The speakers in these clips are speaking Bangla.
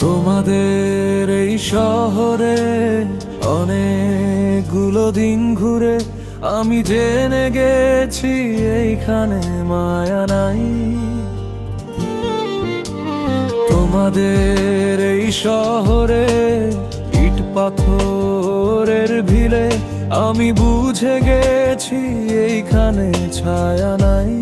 তোমাদের এই শহরে অনেকগুলো দিন ঘুরে আমি জেনে গেছি এইখানে মায়া নাই। তোমাদের এই শহরে ইট পাথরের ভিলে আমি বুঝে গেছি এইখানে ছায়া নাই।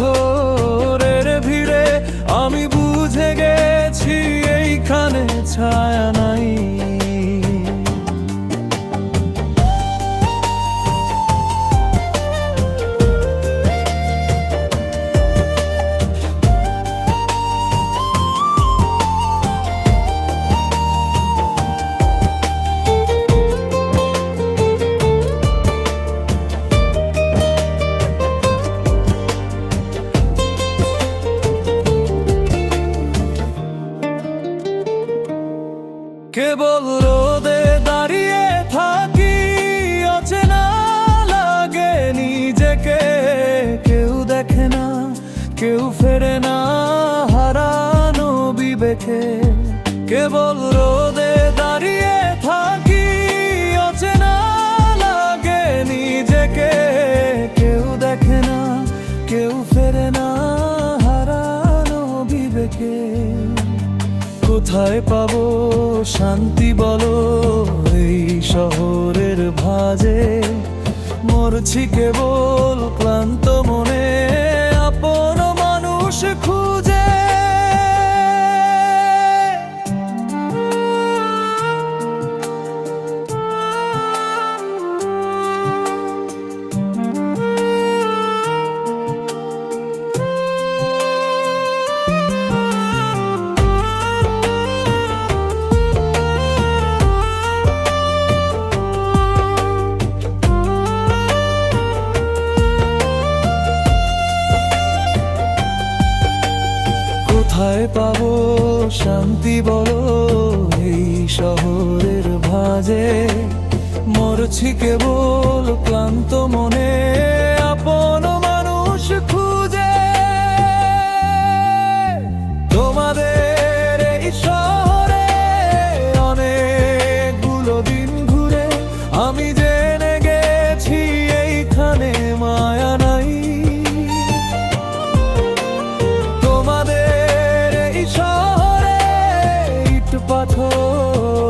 পাথরের ভিড়ে আমি বুঝে গেছি এইখানে ছায়া নাই। কেবল রোদে দাঁড়িয়ে থাকি, অচেনা লাগে নিজেকে। কেউ দেখে না, কেউ ফেরে না, হারানো বিবেকে। কেবল রোদে দাঁড়িয়ে থাকি, অচেনা লাগে নিজেকে। কেউ দেখে না, কেউ ফেরে না, হারানো বিবেকে। কোথায় পাবো? শান্তি বলো এই শহরের ভাজে। মরছি কেবল ক্লান্ত কোথায় পাবো শান্তি বলো এই শহরের ভাজে। মরছি কেবল ক্লান্ত মনে পাথর